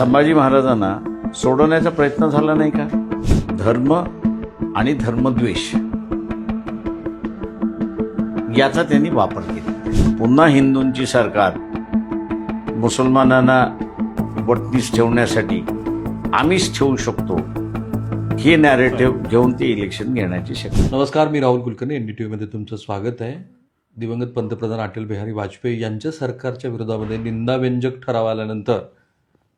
संभाजी महाराजांना सोडवण्याचा प्रयत्न झाला नाही का? धर्म आणि धर्मद्वेष. याचा त्यांनी वापर केला. पुन्हा हिंदूंची सरकार मुसलमानांना वटणीस ठेवण्यासाठी आम्हीच ठेवू शकतो. हे नॅरेटिव्ह घेऊन ते इलेक्शन घेण्याची शक्यता. नमस्कार मी Rahul Kulkarni N D T व्हीमध्ये तुमचं स्वागत आहे. दिवंगत पंतप्रधान अटल बिहारी वाजपेयी यांच्या सरकारच्या विरोधामध्ये निंदाव्यंजक ठराव आल्यानंतर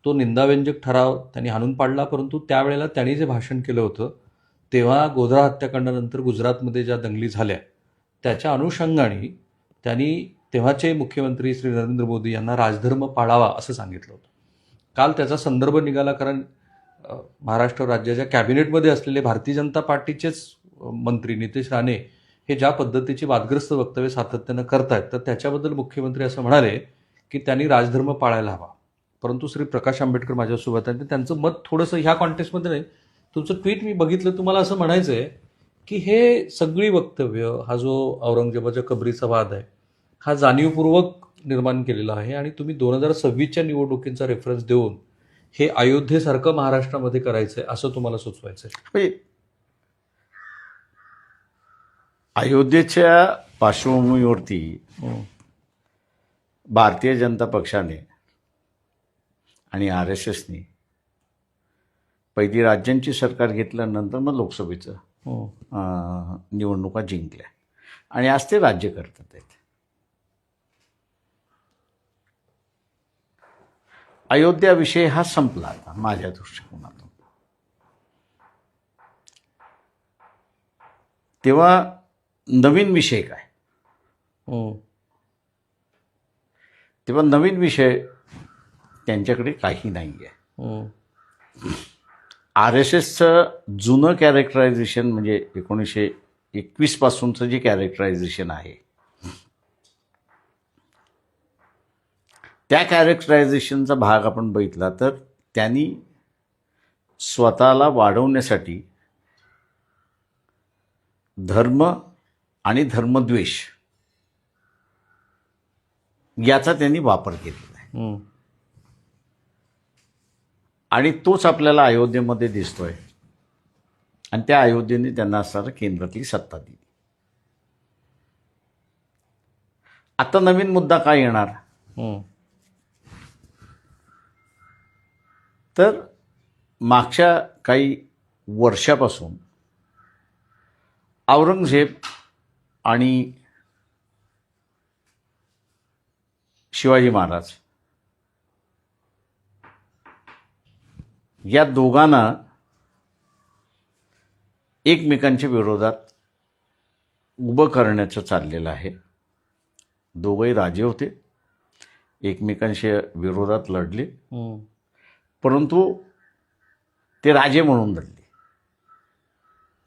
तो निंदाव्यंजक ठराव त्यांनी हाणून पाडला परंतु त्यावेळेला त्यांनी जे भाषण केलं होतं तेव्हा गोधरा हत्याकांडानंतर गुजरातमध्ये ज्या दंगली झाल्या त्याच्या अनुषंगाने त्यांनी तेव्हाचे मुख्यमंत्री श्री नरेंद्र मोदी यांना राजधर्म पाळावा असं सांगितलं होतं. काल त्याचा संदर्भ निघाला कारण महाराष्ट्र राज्याच्या कॅबिनेटमध्ये असलेले भारतीय जनता पार्टीचेच मंत्री नितेश राणे हे ज्या पद्धतीची वादग्रस्त वक्तव्य सातत्यानं करतायत तर त्याच्याबद्दल मुख्यमंत्री असं म्हणाले की त्यांनी राजधर्म पाळायला हवा. परंतु श्री प्रकाश आंबेडकर माझ्यासोबत आहेत. त्यांचं मत थोडंसं ह्या कॉन्टेक्स्टमध्ये नाही. तुमचं ट्विट मी बघितलं तुम्हाला असं म्हणायचं आहे की हे सगळी वक्तव्य हा जो औरंगजेबाच्या कबरीचा वाद आहे हा जाणीवपूर्वक निर्माण केलेला आहे आणि तुम्ही दोन हजार सव्वीसच्या निवडणुकींचा रेफरन्स देऊन हे अयोध्येसारखं महाराष्ट्रामध्ये करायचंय असं तुम्हाला सुचवायचंय. म्हणजे अयोध्येच्या पार्श्वभूमीवरती भारतीय जनता पक्षाने आणि आर एस एसने. पहिली राज्यांची सरकार घेतल्यानंतर मग लोकसभेचं अं, निवडणुका जिंकल्या. आणि आज ते राज्य करतात आहेत. अयोध्या विषय हा संपला आता माझ्या दृष्टिकोनातून. तेव्हा नवीन विषय काय? तेव्हा नवीन विषय त्यांच्याकडे काही नाही आहे आर एस एसचं जुनं कॅरेक्टरायझेशन म्हणजे एकोणीसशे एकवीस पासूनचं जे कॅरेक्टरायझेशन आहे त्या कॅरेक्टरायझेशनचा भाग आपण बघितला तर त्यांनी स्वतःला वाढवण्यासाठी धर्म आणि धर्मद्वेष याचा त्यांनी वापर केलेला आहे. आणि तोच आपल्याला अयोध्येमध्ये दिसतोय. आणि त्या अयोध्येने त्यांना असणारं केंद्रातली सत्ता दिली. आता नवीन मुद्दा काय येणार? तर मागच्या काही वर्षापासून औरंगजेब आणि शिवाजी महाराज या दोघांना एकमेकांच्या विरोधात उभं करण्याचं चाललेलं आहे. दोघंही राजे होते. एकमेकांच्या विरोधात लढले. परंतु ते राजे म्हणून लढले.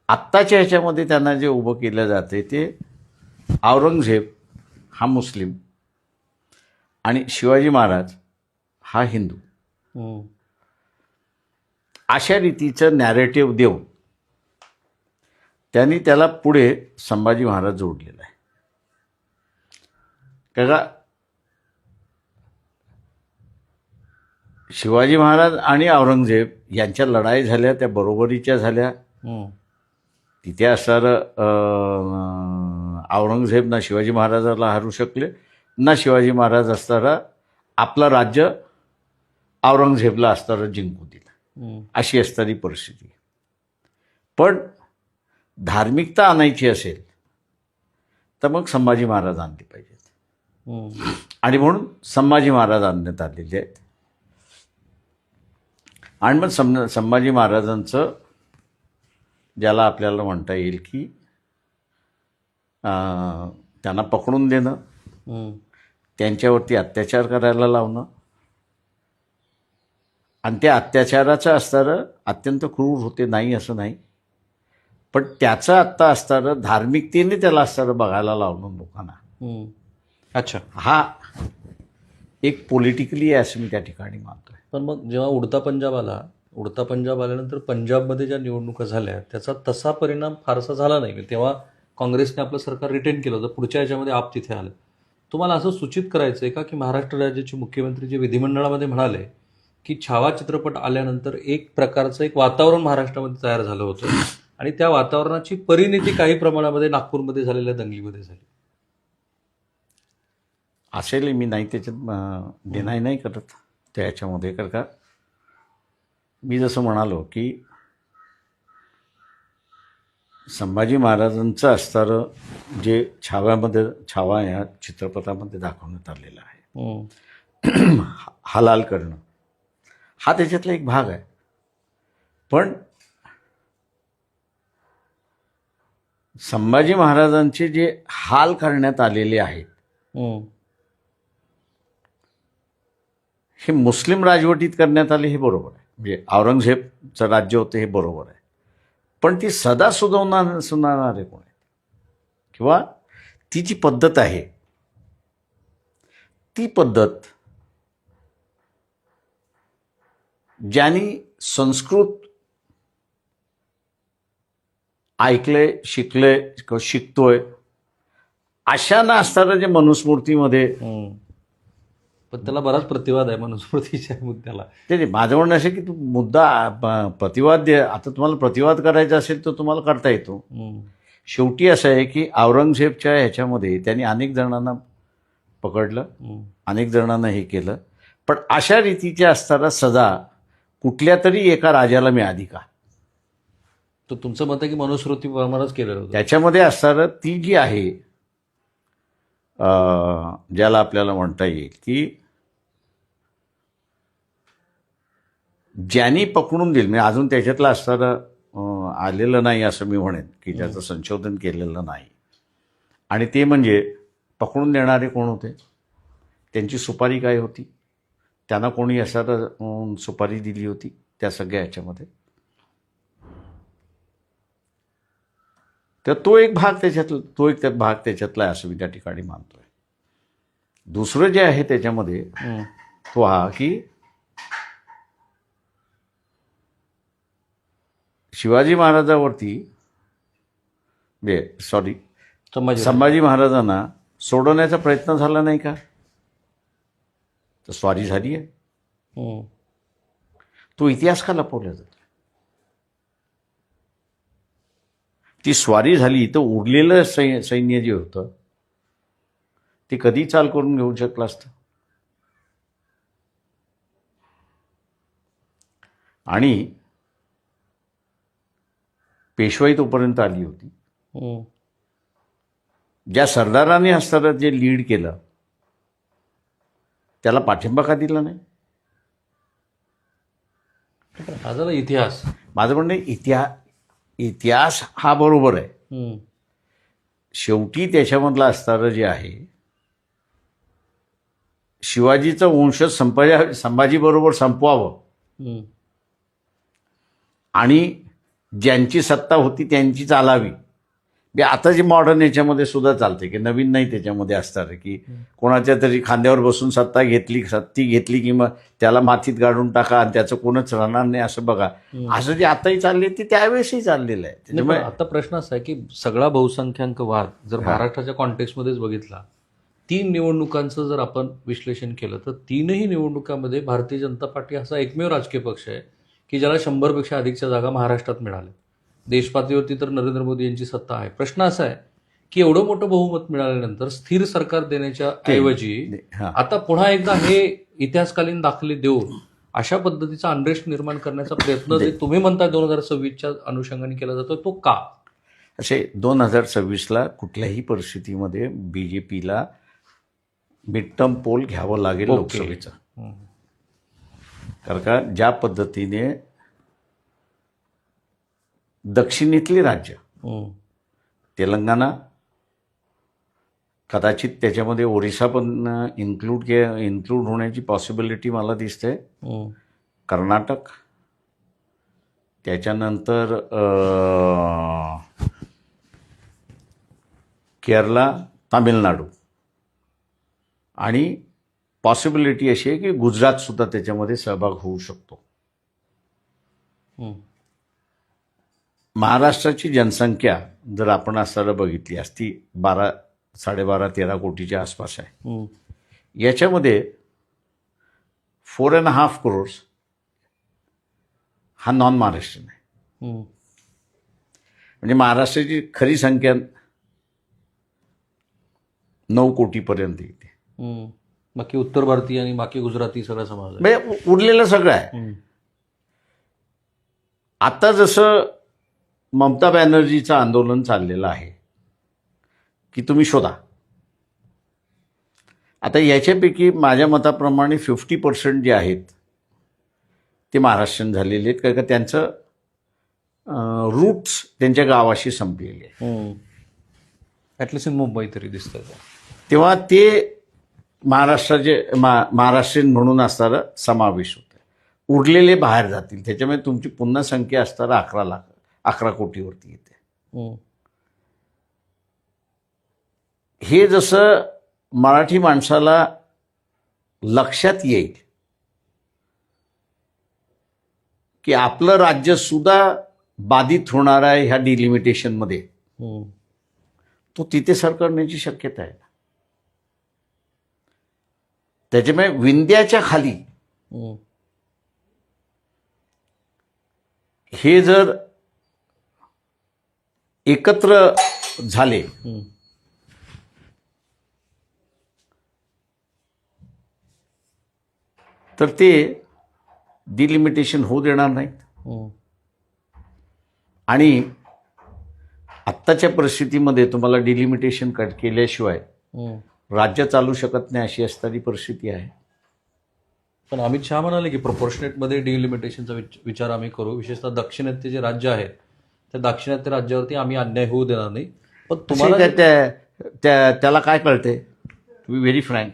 आत्ताच्या ह्याच्यामध्ये त्यांना जे उभं केलं जाते ते औरंगजेब हा मुस्लिम आणि शिवाजी महाराज हा हिंदू. अशा रीतीचं नॅरेटिव्ह देऊन त्यांनी त्याला पुढे संभाजी महाराज जोडलेला आहे. का शिवाजी महाराज आणि औरंगजेब यांच्या लढाई झाल्या त्या बरोबरीच्या झाल्या. तिथे असणारं औरंगजेब ना शिवाजी महाराजाला हरू शकले ना शिवाजी महाराज असताना आपलं राज्य औरंगजेबला असताना जिंकू दिलं. अशी असणारी परिस्थिती. पण धार्मिकता आणायची असेल तर मग संभाजी महाराज आणले पाहिजेत. आणि म्हणून संभाजी महाराज आणण्यात आलेले आहेत. आणि मग सं संभाजी महाराजांचं ज्याला आपल्याला म्हणता येईल की त्यांना पकडून देणं त्यांच्यावरती अत्याचार करायला लावणं आणि त्या अत्याचाराचं असणारं अत्यंत क्रूर होते नाही असं नाही. पण त्याचं आत्ता असणारं धार्मिकतेने त्याला असणारं बघायला लावणं लोकांना. अच्छा. हा एक पॉलिटिकली आहे असं मी त्या ठिकाणी मानतोय. पण मग जेव्हा उडता पंजाब आला उडता पंजाब आल्यानंतर पंजाबमध्ये ज्या निवडणुका झाल्या त्याचा तसा परिणाम फारसा झाला नाही. तेव्हा काँग्रेसने आपलं सरकार रिटेन केलं होतं पुढच्या याच्यामध्ये आप तिथे आलं. तुम्हाला असं सूचित करायचं आहे का की महाराष्ट्र राज्याचे मुख्यमंत्री जे विधिमंडळामध्ये म्हणाले की छावा चित्रपट आल्यानंतर एक प्रकारचं एक वातावरण महाराष्ट्रामध्ये तयार झालं होतं. आणि त्या वातावरणाची परिणिती काही प्रमाणामध्ये नागपूरमध्ये झालेल्या दंगलीमध्ये झाली. असेल मी नाही त्याच्यात डिनाय नाही करत त्याच्यामध्ये. कारण का? मी जसं म्हणालो की संभाजी महाराजांचं असणारं जे छाव्यामध्ये छावा या चित्रपटामध्ये दाखवण्यात आलेलं आहे. हलाल करणं. हा त्याच्यातला एक भाग आहे. पण संभाजी महाराजांचे जे हाल करण्यात आलेले आहेत हे. मुस्लिम राजवटीत करण्यात आले हे बरोबर आहे. म्हणजे औरंगजेबचं राज्य होतं हे बरोबर आहे. पण ती सदा सुधावणार सुनारणारे कोण आहेत? किंवा ती जी पद्धत आहे ती पद्धत ज्यांनी संस्कृत ऐकले शिकले किंवा शिकतोय अशांना असणारं जे मनुस्मृतीमध्ये पण त्याला बराच प्रतिवाद आहे मनुस्मृतीच्या मुद्द्याला. ते माझं म्हणणं असं की तू मुद्दा प्रतिवाद दे. आता तुम्हाला प्रतिवाद करायचा असेल तर तुम्हाला करता येतो. शेवटी असं आहे की औरंगजेबच्या ह्याच्यामध्ये त्यांनी अनेक जणांना पकडलं अनेक जणांना हे केलं. पण अशा रीतीच्या असताना सजा कुठल्या तरी एका राजाला मिळाली का? तर तुमचं मत आहे की मनुस्मृती प्रमाणच केलेलं होतं. त्याच्यामध्ये असणारं ती जी आहे ज्याला आपल्याला म्हणता येईल की ज्यांनी पकडून दिलं म्हणजे अजून त्याच्यातलं असणारं आलेलं नाही असं मी म्हणेन की ज्याचं संशोधन केलेलं नाही. आणि ते म्हणजे पकडून देणारे कोण होते? त्यांची सुपारी काय होती? त्यांना कोणी असणारं अं, सुपारी दिली होती त्या सगळ्या ह्याच्यामध्ये तर तो एक भाग त्याच्यातला तो एक त्यात भाग त्याच्यातला आहे असं मी त्या ठिकाणी मानतोय. दुसरं जे आहे त्याच्यामध्ये तो हा की शिवाजी महाराजावरती म्हणजे सॉरी संभाजी महाराजांना सोडवण्याचा प्रयत्न झाला नाही का? तर स्वारी झाली आहे हम्म. तो इतिहास का लपवला जातो ती स्वारी झाली तर उरलेलं सै सैन्य जे होतं ते कधी चाल करून घेऊ शकलं असतं आणि पेशवाई तोपर्यंत आली होती हम्म. ज्या सरदाराने असताना जे लीड केलं त्याला पाठिंबा का दिला नाही? झाला इतिहास. माझं म्हणणं इतिहा इतिहास हा बरोबर आहे. शेवटी त्याच्यामधलं असणारं जे आहे शिवाजीचं वंशज संपा संभाजीबरोबर संपवावं. आणि ज्यांची सत्ता होती त्यांची चालावी आता जे मॉडर्न याच्यामध्ये सुद्धा चालते की नवीन नाही त्याच्यामध्ये असणार की कोणाच्या तरी खांद्यावर बसून सत्ता घेतली सत्ती घेतली की मग त्याला मातीत गाडून टाका आणि त्याचं कोणच राहणार नाही असं बघा. असं जे आताही चालले ते त्यावेळेसही चाललेलं आहे. त्याच्यामुळे आता प्रश्न असा आहे की सगळा बहुसंख्याक वाद जर महाराष्ट्राच्या कॉन्टेक्स्टमध्येच बघितला तीन निवडणुकांचं जर आपण विश्लेषण केलं तर तीनही निवडणुकांमध्ये भारतीय जनता पार्टी असा एकमेव राजकीय पक्ष आहे की ज्याला शंभरपेक्षा अधिकच्या जागा महाराष्ट्रात मिळाल्या. देशपातळीवरती तर नरेंद्र मोदी यांची सत्ता आहे. प्रश्न असा आहे की एवढं मोठं बहुमत मिळाल्यानंतर स्थिर सरकार देण्याच्या ऐवजी आता पुन्हा एकदा हे इतिहासकालीन दाखले देऊन अशा पद्धतीचा अनरेस्ट निर्माण करण्याचा प्रयत्न जे तुम्ही म्हणता दोन हजार सव्वीसच्या अनुषंगाने केला जातो तो का? असे दोन हजार सव्वीसला कुठल्याही परिस्थितीमध्ये बी जे पीला मिड टर्म पोल घ्यावं लागेल. लोकसभेचं. कारण का ज्या पद्धतीने दक्षिणेतली राज्य हम्म. तेलंगणा कदाचित त्याच्यामध्ये ओरिसा पण इन्क्लूड के इन्क्लूड होण्याची पॉसिबिलिटी मला दिसते हम्म. कर्नाटक त्याच्यानंतर केरला तामिळनाडू आणि पॉसिबिलिटी अशी आहे की गुजरातसुद्धा त्याच्यामध्ये सहभाग होऊ शकतो हम्म. महाराष्ट्राची जनसंख्या जर आपण असताना बघितली असती बारा साडेबारा तेरा कोटीच्या आसपास आहे हम्म. याच्यामध्ये फोर अँड हाफ क्रोर्स हा नॉन महाराष्ट्रीयन आहे हम्म. म्हणजे महाराष्ट्राची खरी संख्या नऊ कोटीपर्यंत येते हम्म. बाकी उत्तर भारतीय आणि बाकी गुजराती सगळा समाज म्हणजे उरलेलं सगळं आहे. आता जसं ममता बॅनर्जीचं आंदोलन चाललेलं आहे की तुम्ही शोधा. आता याच्यापैकी माझ्या मताप्रमाणे फिफ्टी पर्सेंट जे आहेत ते महाराष्ट्रीयन झालेले आहेत कारण का त्यांचं रूट्स त्यांच्या गावाशी संपलेले. ॲटलिस्ट इन मुंबई तरी दिसतं ते. तेव्हा ते महाराष्ट्राचे मा महाराष्ट्रीयन म्हणून असणारा समावेश होतं उरलेले बाहेर जातील. त्याच्यामुळे तुमची पुन्हा संख्या असणारा अकरा लाख. अकरा कोटीवरती येते. हे जसं मराठी माणसाला लक्षात येईल की आपलं राज्य सुद्धा बाधित होणार आहे ह्या डिलिमिटेशनमध्ये. तो तिथे सर करण्याची शक्यता आहे त्याच्यामुळे विंध्याच्या खाली. हे जर एकत्र झाले. तर ते डिलिमिटेशन होऊ देणार नाहीत. आणि आत्ताच्या परिस्थितीमध्ये तुम्हाला डिलिमिटेशन कट केल्याशिवाय. राज्य चालू शकत नाही अशी असणारी परिस्थिती आहे पण अमित शहा म्हणाले की प्रपोर्शनेटमध्ये डिलिमिटेशनचा विचार आम्ही करू विशेषतः दक्षिणात्य जे राज्य आहेत त्या दाक्षिणात्य राज्यावरती आम्ही अन्याय होऊ देणार नाही. पण तुम्हाला तुम्हाला त्या त्या त्याला काय कळते टू बी व्हेरी फ्रँक.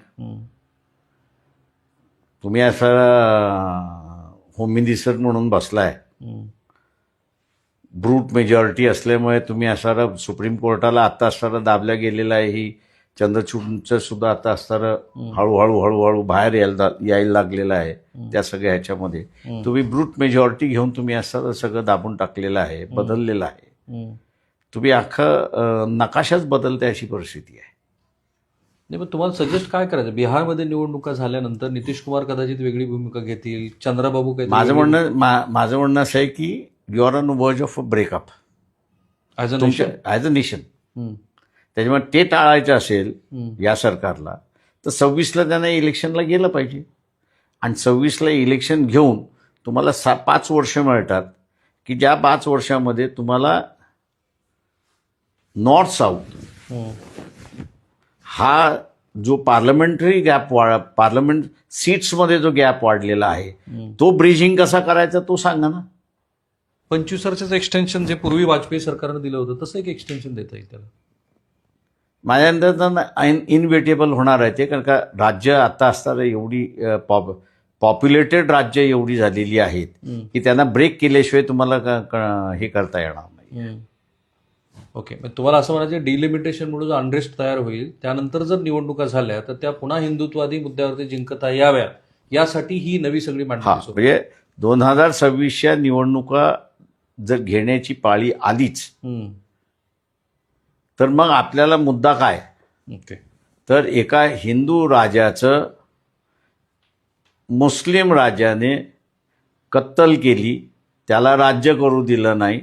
तुम्ही असं होम मिनिस्टर म्हणून बसलाय. ब्रूट मेजॉरिटी असल्यामुळे तुम्ही असणारा सुप्रीम कोर्टाला आता असणारा दाबल्या गेलेला आहे ही. चंद्रचूडचं सुद्धा आता असणारं हळूहळू हळूहळू बाहेर यायला यायला लागलेलं आहे त्या सगळ्या ह्याच्यामध्ये. तुम्ही ब्रूट मेजॉरिटी घेऊन तुम्ही असं सगळं दाबून टाकलेलं आहे बदललेलं आहे. तुम्ही अख्खं नकाशाच बदलते अशी परिस्थिती आहे. नाही पण तुम्हाला सजेस्ट काय करायचं? बिहारमध्ये निवडणुका झाल्यानंतर नितीश कुमार कदाचित वेगळी भूमिका घेतील चंद्राबाबू काही माझं म्हणणं माझं म्हणणं असं आहे की you are on verge of a breakup as a तुमच्या ॲज अ नेशन त्याच्यामुळे ते टाळायचं असेल या सरकारला तर सव्वीसला त्यांना इलेक्शनला गेलं पाहिजे. आणि सव्वीसला इलेक्शन घेऊन तुम्हाला सा पाच वर्ष मिळतात की ज्या पाच वर्षामध्ये तुम्हाला नॉर्थ साऊथ हा. जो पार्लमेंटरी गॅप वा पार्लमेंट सीट्समध्ये जो गॅप वाढलेला आहे तो ब्रिजिंग कसा करायचा तो सांगा ना. पंचवीस वर्षाचं एक्सटेन्शन जे पूर्वी वाजपेयी सरकारनं दिलं होतं तसं एक एक्सटेन्शन देता येईल त्याला. माझ्या अंदाजानं इनवेटेबल होणार आहे ते कारण का राज्य आता असताना एवढी पॉप पॉप्युलेटेड राज्य एवढी झालेली आहेत की त्यांना ब्रेक केल्याशिवाय तुम्हाला क- क- हे करता येणार नाही. ओके मग तुम्हाला असं म्हणायचं डिलिमिटेशनमुळे जो अनरेस्ट तयार होईल त्यानंतर जर निवडणुका झाल्या तर त्या पुन्हा हिंदुत्वादी मुद्द्यावरती जिंकता याव्या यासाठी ही नवी सगळी मांडणी म्हणजे दोन हजार सव्वीसच्या निवडणुका जर घेण्याची पाळी आलीच. तर मग आपल्याला मुद्दा काय? ओके. तर एका हिंदू राजाचं मुस्लिम राजाने कत्तल केली त्याला राज्य करू दिलं नाही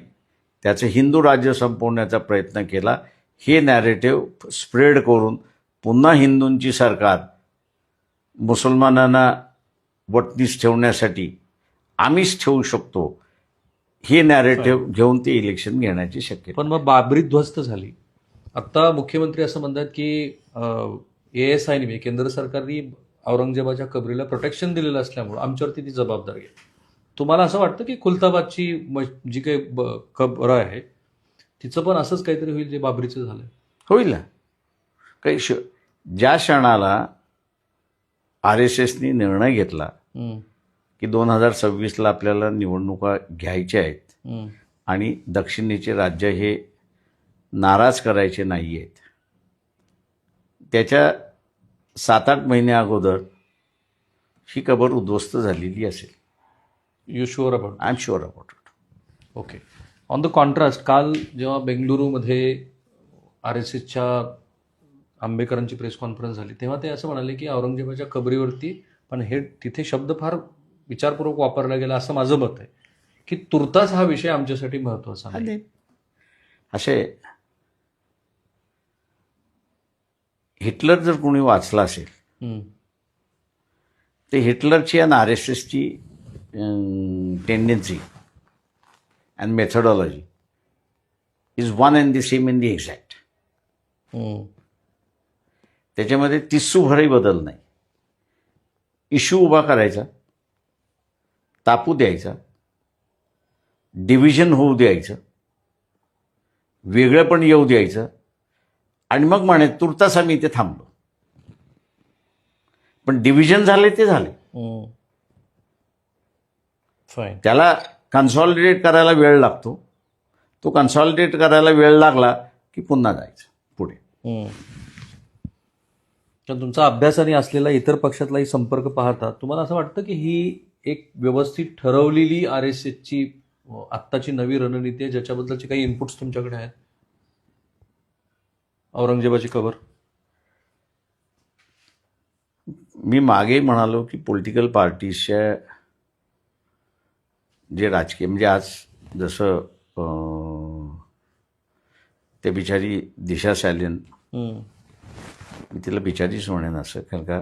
त्याचं हिंदू राज्य संपवण्याचा प्रयत्न केला हे नॅरेटिव्ह स्प्रेड करून पुन्हा हिंदूंची सरकार मुसलमानांना वटणीस ठेवण्यासाठी आम्हीच ठेवू शकतो हे नॅरेटिव्ह घेऊन ते इलेक्शन घेण्याची शक्यता. पण मग बाबरी ध्वस्त झाली. आता मुख्यमंत्री असं म्हणतात की ए एस आयने म्हणजे केंद्र सरकारने औरंगजेबाच्या कबरीला प्रोटेक्शन दिलेलं असल्यामुळं आमच्यावरती ती जबाबदारी आहे. तुम्हाला असं वाटतं की खुलताबादची म- जी काही ब- कबर आहे तिचं पण असंच काहीतरी होईल जे बाबरीचं झालं होईल ना. काही श ज्या क्षणाला आर एस एसनी निर्णय घेतला की दोन हजार सव्वीसला आपल्याला निवडणुका घ्यायच्या आहेत आणि दक्षिणेचे राज्य हे नाराज करायचे नाही आहेत त्याच्या सात आठ महिन्या अगोदर ही कबर उद्ध्वस्त झालेली असेल. You sure about I am sure about it okay on the contrast काल जेव्हा बेंगलुरूमध्ये आर एस एसच्या आंबेकरांची प्रेस कॉन्फरन्स झाली तेव्हा ते असं म्हणाले की औरंगजेबाच्या कबरीवरती पण हे तिथे शब्द फार विचारपूर्वक वापरला गेला असं माझं मत आहे की तुर्तास हा विषय आमच्यासाठी महत्त्वाचा नाही. आणि असे हिटलर जर कोणी वाचला असेल. ते हिटलरची आणि आर एस एसची tendency and methodology is one and the same in the exact. त्याच्यामध्ये तिस्सूभरही बदल नाही इश्यू उभा करायचा तापू द्यायचा डिव्हिजन होऊ द्यायचं वेगळं पण येऊ द्यायचं आणि मग म्हणे तुर्तास आम्ही इथे थांबलो. पण डिव्हिजन झाले ते झाले. फाईन त्याला कन्सॉलिडेट करायला वेळ लागतो. तो कन्सॉलिडेट करायला वेळ लागला की पुन्हा जायचं पुढे. तर तुमचा अभ्यासाने असलेला इतर पक्षातलाही संपर्क पाहता तुम्हाला असं वाटतं की ही एक व्यवस्थित ठरवलेली आर एस एसची आत्ताची नवी रणनीती आहे ज्याच्याबद्दलचे काही इनपुट्स तुमच्याकडे आहेत? औरंगजेबाची कबर मी मागे म्हणालो की पॉलिटिकल पार्टीजच्या जे राजकीय म्हणजे आज जसं ते बिचारी दिशा सॅलियन हम्म. मी तिला बिचारीच म्हणेन असं कारण का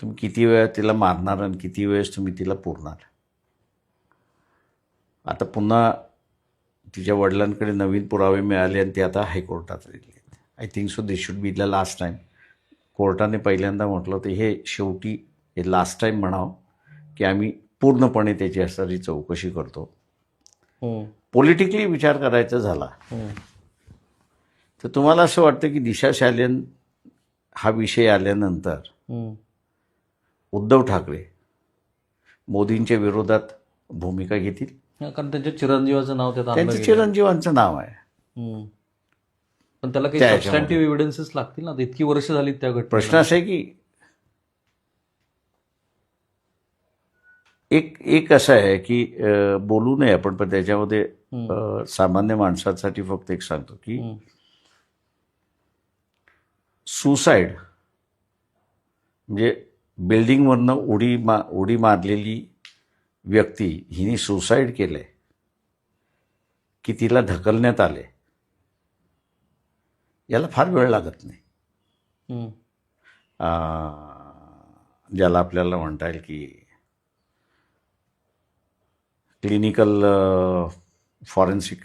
तुम्ही किती वेळा तिला मारणार आणि किती वेळेस तुम्ही तिला पुरणार आता पुन्हा तिच्या वडिलांकडे नवीन पुरावे मिळाले आणि ते आता हायकोर्टात दिले I think so this should be the last time कोर्टाने पहिल्यांदा म्हटलं होतं हे शेवटी हे लास्ट टाईम म्हणावं की आम्ही पूर्णपणे त्याची असणारी चौकशी करतो. पॉलिटिकली विचार करायचा झाला हम्म. तर तुम्हाला असं वाटतं की दिशा शालेन हा विषय आल्यानंतर हम्म. उद्धव ठाकरे मोदींच्या विरोधात भूमिका घेतील हा, कारण त्यांच्या चिरंजीवाचं नाव त्यात आणलं त्यांचं गेलं. चिरंजीवांचं नाव आहे हम्म. पण त्याला काही. सबस्टॅन्टिव्ह एव्हिडन्सेस लागतील ना आता इतकी वर्ष झाली त्या घटनेला प्रश्न असा आहे की एक एक असं आहे की अं, बोलू नये आपण पण त्याच्यामध्ये अं, सामान्य माणसासाठी फक्त एक सांगतो की हम्म. सुसाईड म्हणजे बिल्डिंगवरनं उडी मा उडी मारलेली व्यक्ती हिने सुसाईड केलंय की तिला ढकलण्यात आले याला फार वेळ लागत नाही ज्याला आपल्याला म्हणता येईल की क्लिनिकल फॉरेन्सिक.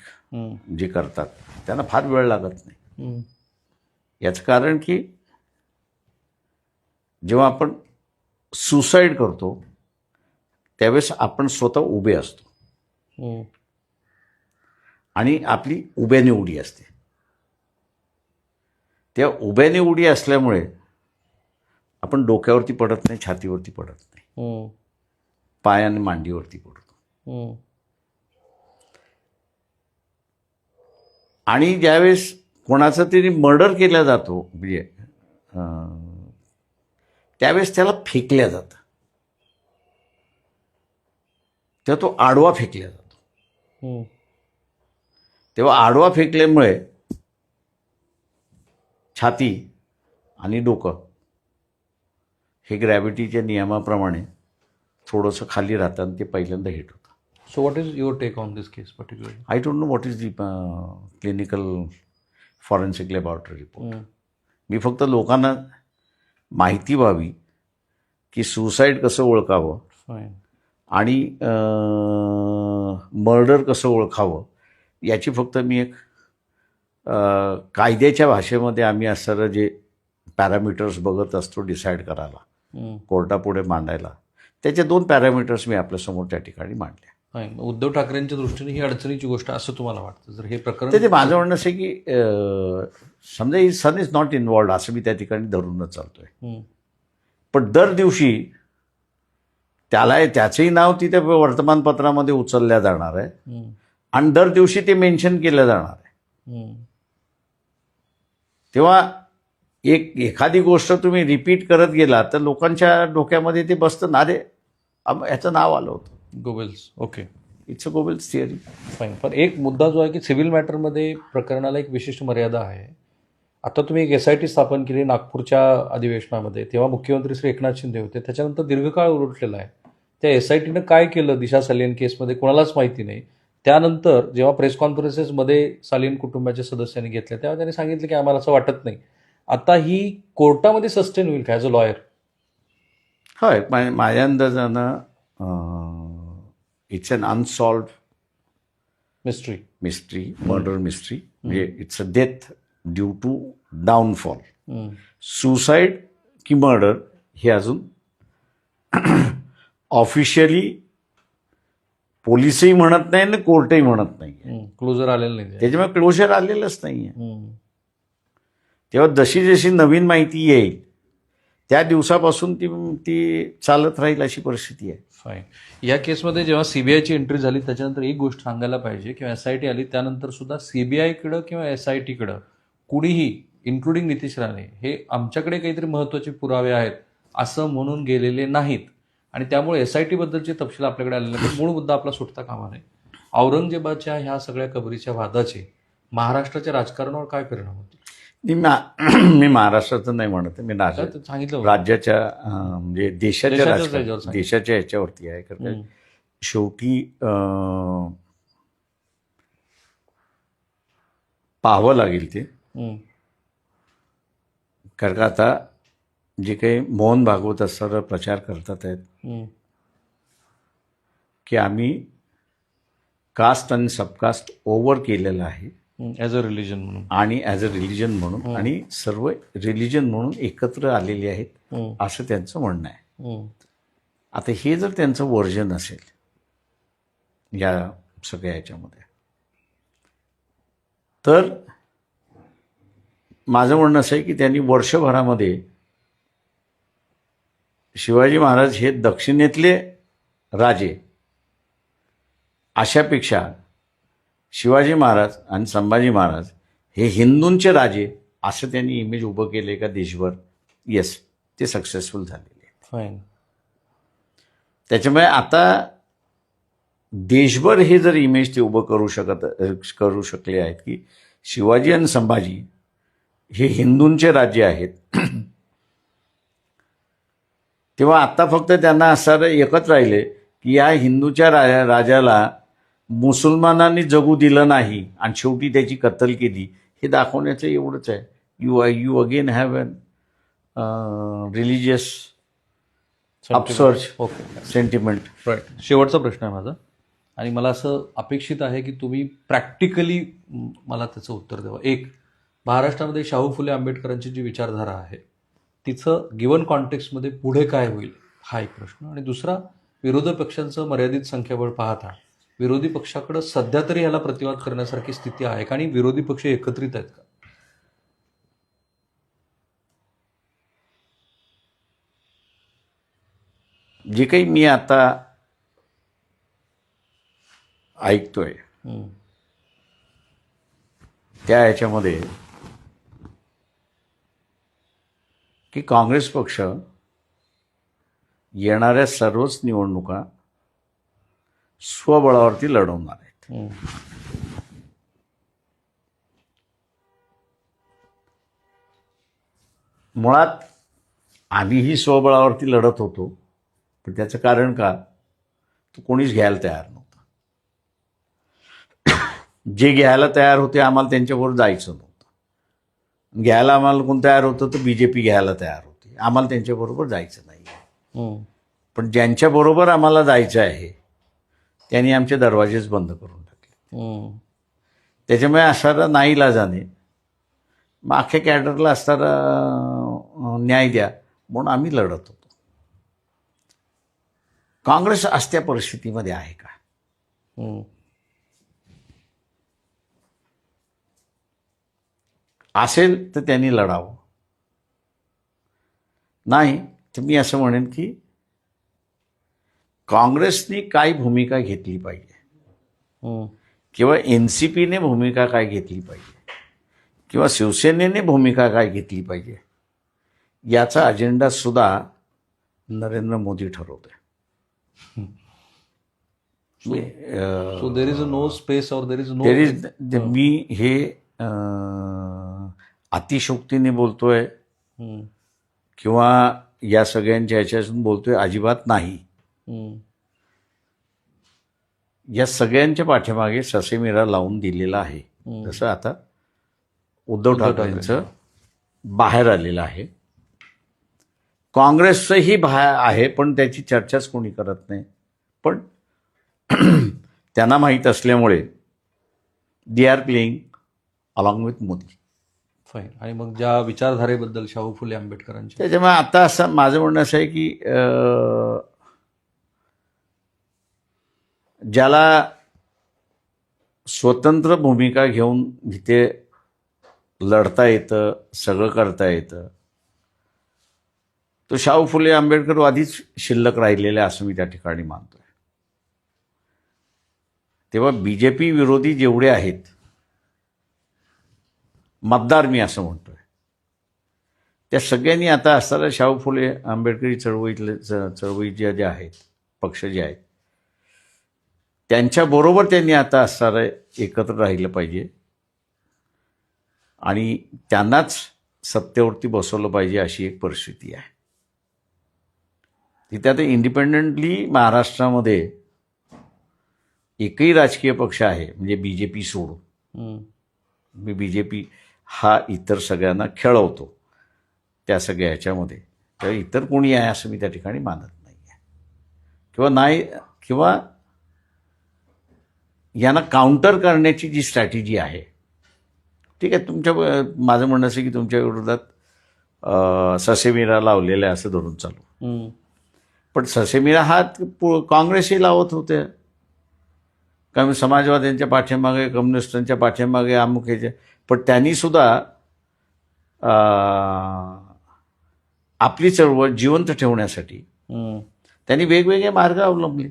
जे करतात त्यांना फार वेळ लागत नाही. याचं कारण की जेव्हा आपण सुसाईड करतो त्यावेळेस आपण स्वतः उभे असतो. आणि आपली उभ्याने उडी असते त्या उभ्याने उडी असल्यामुळे आपण डोक्यावरती पडत नाही छातीवरती पडत नाही. पाय आणि मांडीवरती पडतो. आणि ज्यावेळेस कोणाचा तरी मर्डर केला जातो म्हणजे त्यावेळेस त्याला फेकल्या जातं तेव्हा तो आडवा फेकल्या जातो. तेव्हा आडवा फेकल्यामुळे छाती आणि डोकं हे ग्रॅव्हिटीच्या नियमाप्रमाणे थोडंसं खाली राहतं आणि ते पहिल्यांदा हिट होतं So what is your take on this case particularly? I don't know what is the clinical forensic laboratory report. मी फक्त लोकांना माहिती व्हावी की सुसाईड कसं ओळखावं. आणि मर्डर कसं ओळखावं याची फक्त मी एक कायद्याच्या भाषेमध्ये आम्ही असणारं जे पॅरामीटर्स बघत असतो डिसाईड करायला. कोर्टापुढे मांडायला त्याचे दोन पॅरामीटर्स मी आपल्यासमोर त्या ठिकाणी मांडले. उद्धव ठाकरेंच्या दृष्टीने ही अडचणीची गोष्ट असं तुम्हाला वाटतं जर हे प्रकरण ते माझं म्हणणं असं की समजा ही सन इज नॉट इन्वॉल्ड असं मी त्या ठिकाणी धरूनच चालतोय. पण दर दिवशी त्याला त्याचंही नाव तिथे वर्तमानपत्रामध्ये उचलल्या जाणार आहे. आणि दर दिवशी ते मेन्शन केलं जाणार आहे. तेव्हा एक एखादी गोष्ट तुम्ही रिपीट करत गेला तर लोकांच्या डोक्यामध्ये ते बसतं ना रे याचं नाव आलं होतं. Goebbels okay. It's a Goebbels theory fine पण एक मुद्दा जो आहे की सिव्हिल मॅटरमध्ये प्रकरणाला एक विशिष्ट मर्यादा आहे. आता तुम्ही एक एस आय टी स्थापन केली नागपूरच्या अधिवेशनामध्ये तेव्हा मुख्यमंत्री श्री एकनाथ शिंदे होते त्याच्यानंतर दीर्घकाळ उलटलेला आहे. त्या एस आय टीनं काय केलं दिशा सालियन केसमध्ये कोणालाच माहिती नाही. त्यानंतर जेव्हा प्रेस कॉन्फरन्सेसमध्ये सालियन कुटुंबाच्या सदस्यांनी घेतल्या तेव्हा त्यांनी सांगितलं की आम्हाला असं वाटत नाही. आता ही कोर्टामध्ये सस्टेन होईल का ॲज अ लॉयर होय माझ्या अंदाजानं it's an unsolve mystery mystery murder mystery म्हणजे it's a death due to downfall suicide की मर्डर हे अजून ऑफिशियली पोलिसही म्हणत नाही आणि कोर्टही म्हणत नाही. क्लोजर आलेलं नाही. त्याच्यामुळे क्लोजर आलेलंच नाही आहे. तेव्हा जशी जशी नवीन माहिती येईल त्या दिवसापासून ती ती चालत राहील अशी परिस्थिती आहे. फाईन या केसमध्ये जेव्हा सीबीआयची एंट्री झाली त्याच्यानंतर एक गोष्ट सांगायला पाहिजे किंवा एस आय टी आली त्यानंतर सुद्धा सीबीआयकडं किंवा एस आय टीकडं कुणीही इन्क्लुडिंग नितीश राणे हे आमच्याकडे काहीतरी महत्त्वाचे पुरावे आहेत असं म्हणून गेलेले नाहीत. आणि त्यामुळे एस आय टी बद्दलचे तपशील आपल्याकडे आलेले नाहीत. मूळ मुद्दा आपला सुटता कामा नये औरंगजेबाच्या ह्या सगळ्या कबरीच्या वादाचे महाराष्ट्राच्या राजकारणावर काय परिणाम होतील मी मा- मी महाराष्ट्राचं नाही म्हणत. मी सांगितलं होतं. राज्याच्या म्हणजे देशाच्या राजकारण-. देशाच्या ह्याच्यावरती आहे कारण. शेवटी अं, पाहावं लागेल ते. कारण का आता जे काही मोहन भागवत असताना प्रचार करतात आहेत. की आम्ही कास्ट आणि सबकास्ट ओव्हर केलेलं आहे. ॲज अ रिलिजन म्हणून. आणि ॲज अ रिलिजन म्हणून. आणि सर्व रिलिजन म्हणून एकत्र आलेले आहेत. असं त्यांचं म्हणणं आहे. आता हे जर त्यांचं वर्जन असेल या सगळ्या ह्याच्यामध्ये तर माझं म्हणणं असं आहे की त्यांनी वर्षभरामध्ये शिवाजी महाराज हे दक्षिणेतले राजे. अशापेक्षा शिवाजी महाराज आणि संभाजी महाराज हे हिंदूंचे राजे असं त्यांनी इमेज उभं केले का देशभर? येस ते सक्सेसफुल झालेले फाईन त्याच्यामुळे आता देशभर हे जर इमेज ते उभं करू शकत करू शकले आहेत की शिवाजी आणि संभाजी हे हिंदूंचे राज्य आहेत. तेव्हा आता फक्त त्यांना असं एकच राहिले की या हिंदूच्या रा राजाला मुसलमानांनी जगू दिलं नाही आणि शेवटी त्याची कत्तल केली हे दाखवण्याचं एवढंच आहे. You you again have an religious upsurge okay sentiment right शेवटचा प्रश्न आहे माझा. आणि मला असं अपेक्षित आहे की तुम्ही प्रॅक्टिकली मला त्याचं उत्तर द्यावं. एक महाराष्ट्रामध्ये शाहू फुले आंबेडकरांची जी विचारधारा आहे तिचं गिवन कॉन्टेक्स्टमध्ये पुढे काय होईल हा एक प्रश्न. आणि दुसरा विरोधी पक्षांचं मर्यादित संख्याबळ पाहता विरोधी पक्षाकडं सध्या तरी ह्याला प्रतिवाद करण्यासारखी स्थिती आहे का? आणि विरोधी पक्ष एकत्रित आहेत का? जे काही मी आता ऐकतोय. त्या ह्याच्यामध्ये की काँग्रेस पक्ष येणाऱ्या सर्वच निवडणुका स्वबळावरती लढवणार आहेत. मुळात आम्हीही स्वबळावरती लढत होतो पण त्याचं कारण का? तो कोणीच घ्यायला तयार नव्हता. जे घ्यायला तयार होते आम्हाला त्यांच्याबरोबर जायचं नव्हतं. घ्यायला आम्हाला कोण तयार होतं तर बी जे पी घ्यायला तयार होती. आम्हाला त्यांच्याबरोबर जायचं नाही हम्म. पण ज्यांच्याबरोबर आम्हाला जायचं आहे त्यांनी आमचे दरवाजेच बंद करून टाकले. त्याच्यामुळे असणारा नाईला जाणे. मग अख्ख्या कॅडरला असणारा न्याय द्या म्हणून आम्ही लढत होतो. काँग्रेस असत्या परिस्थितीमध्ये आहे का? असेल तर त्यांनी लढावं. नाही तर मी असं म्हणेन की काँग्रेसने काय भूमिका घेतली पाहिजे. किंवा एन सी पीने भूमिका काय घेतली पाहिजे. किंवा शिवसेनेने भूमिका काय घेतली पाहिजे. याचा अजेंडा सुद्धा Narendra Modi ठरवतोय. So there is a no space और देर इज नो मी हे अतिशोक्तीने बोलतोय किंवा या सगळ्यांच्या ह्याच्यातून बोलतोय अजिबात नाही. या सगळ्यांच्या पाठीमागे ससेमिरा लावून दिलेला आहे. जसं आता उद्धव उद्धव ठाकरेंचं बाहेर आलेलं आहे. काँग्रेसचंही बाहेर आहे पण त्याची चर्चाच कोणी करत नाही. पण त्यांना माहीत असल्यामुळे they are playing along with Modi fine आणि मग ज्या विचारधारेबद्दल शाहू फुले आंबेडकरांची त्याच्यामुळे आता असं माझं म्हणणं असं आहे की ज्याला स्वतंत्र भूमिका घेऊन जिथे लढता येतं सगळं करता येतं तो शाहू फुले आंबेडकर आधीच शिल्लक राहिलेले असं मी त्या ठिकाणी मानतोय. तेव्हा बी जे पी विरोधी जेवढे आहेत मतदार मी असं म्हणतोय. त्या सगळ्यांनी आता असताना शाहू फुले आंबेडकरी चळवळीतले चळवळीच्या ज्या आहेत पक्ष जे आहेत त्यांच्याबरोबर त्यांनी आता असताना एकत्र राहिलं पाहिजे. आणि त्यांनाच सत्तेवरती बसवलं पाहिजे अशी एक परिस्थिती आहे. तिथे आता इंडिपेंडेंटली महाराष्ट्रामध्ये एकही राजकीय पक्ष आहे म्हणजे बी जे पी सोडून. मी बी जे पी हा इतर सगळ्यांना खेळवतो त्या सगळ्या ह्याच्यामध्ये. तर इतर कोणी आहे असं मी त्या ठिकाणी मानत नाही आहे किंवा नाही किंवा यांना काउंटर करण्याची जी स्ट्रॅटेजी आहे ठीक आहे तुमच्या माझं म्हणणं असं की तुमच्या विरोधात ससेमिरा लावलेला आहे असं धरून चालू. पण ससेमिरा हा काँग्रेसही लावत होते. कारण समाजवाद्यांच्या पाठीमागे कम्युनिस्टांच्या पाठीमागे अमुक ह्याच्या पण त्यांनी सुद्धा अं, आपली चळवळ जिवंत ठेवण्यासाठी. त्यांनी वेगवेगळे मार्ग अवलंबले.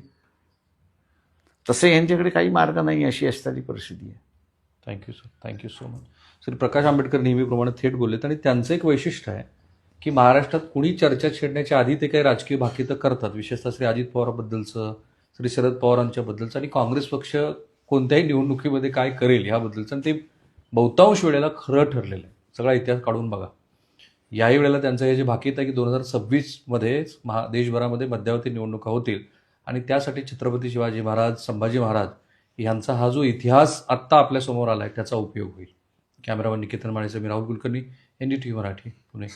तसं यांच्याकडे काही मार्ग नाही अशी असणारी परिस्थिती आहे. Thank you sir thank you so much Shri Prakash Ambedkar नेहमीप्रमाणे थेट बोललेत आणि त्यांचं एक वैशिष्ट्य आहे की महाराष्ट्रात कुणी चर्चा छेडण्याच्या आधी ते काही राजकीय भाकितं करतात. विशेषतः श्री अजित पवाराबद्दलचं श्री शरद पवारांच्याबद्दलचं आणि काँग्रेस पक्ष कोणत्याही निवडणुकीमध्ये काय करेल ह्याबद्दलचं आणि ते बहुतांश वेळेला खरं ठरलेलं आहे. सगळा इतिहास काढून बघा. याही वेळेला त्यांचं हे जे भाकीत आहे की दोन हजार सव्वीसमध्ये महा देशभरामध्ये मध्यावधी निवडणुका होतील आणि त्यासाठी छत्रपती शिवाजी महाराज संभाजी महाराज यांचा हा जो इतिहास आत्ता आपल्यासमोर आला आहे त्याचा उपयोग होईल. कॅमेरामन निकेतन माळेचं मी Rahul Kulkarni N D T Marathi Pune.